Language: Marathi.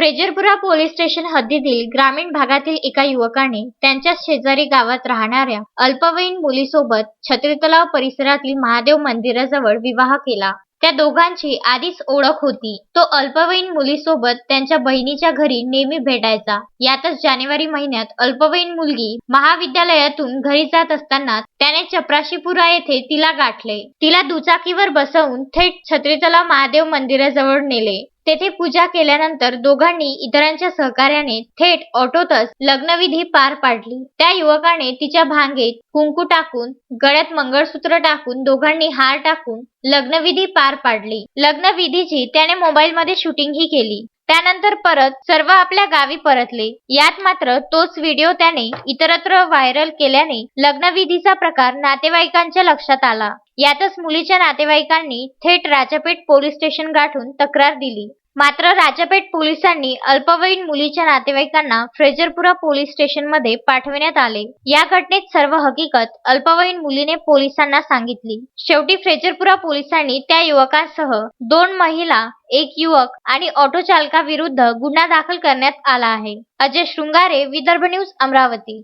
फ्रेजरपुरा पोलीस स्टेशन हद्दीतील ग्रामीण भागातील एका युवकाने त्यांच्या शेजारी गावात राहणाऱ्या अल्पवयीन मुलीसोबत छत्रीतलाव परिसरातील महादेव मंदिराजवळ विवाह केला. त्या दोघांची आधीच ओळख होती. तो अल्पवयीन मुलीसोबत त्यांच्या बहिणीच्या घरी नेहमी भेटायचा. यातच जानेवारी महिन्यात अल्पवयीन मुलगी महाविद्यालयातून घरी जात असताना त्याने चपराशीपुरा येथे तिला गाठले. तिला दुचाकीवर बसवून थेट छत्री तलाव महादेव मंदिराजवळ नेले. तेथे पूजा केल्यानंतर दोघांनी इतरांच्या सहकार्याने थेट ऑटोतच लग्नविधी पार पाडली. त्या युवकाने तिच्या भांगेत कुंकू टाकून गळ्यात मंगळसूत्र टाकून दोघांनी हार टाकून लग्नविधी पार पाडली. लग्नविधीची त्याने मोबाईलमध्ये शूटिंगही केली. त्यानंतर परत सर्व आपल्या गावी परतले. यात मात्र तोच व्हिडिओ त्याने इतरत्र व्हायरल केल्याने लग्नविधीचा प्रकार नातेवाईकांच्या लक्षात आला. यातच मुलीच्या नातेवाईकांनी थेट राजापेठ पोलीस स्टेशन गाठून तक्रार दिली. मात्र राजापेठ पोलिसांनी अल्पवयीन मुलीच्या नातेवाईकांना फ्रेजरपुरा पोलीस स्टेशनमध्ये पाठविण्यात आले. या घटनेत सर्व हकीकत अल्पवयीन मुलीने पोलिसांना सांगितली. शेवटी फ्रेजरपुरा पोलिसांनी त्या युवकांसह दोन महिला एक युवक आणि ऑटो चालकाविरुद्ध गुन्हा दाखल करण्यात आला आहे. अजय शृंगारे विदर्भ न्यूज अमरावती.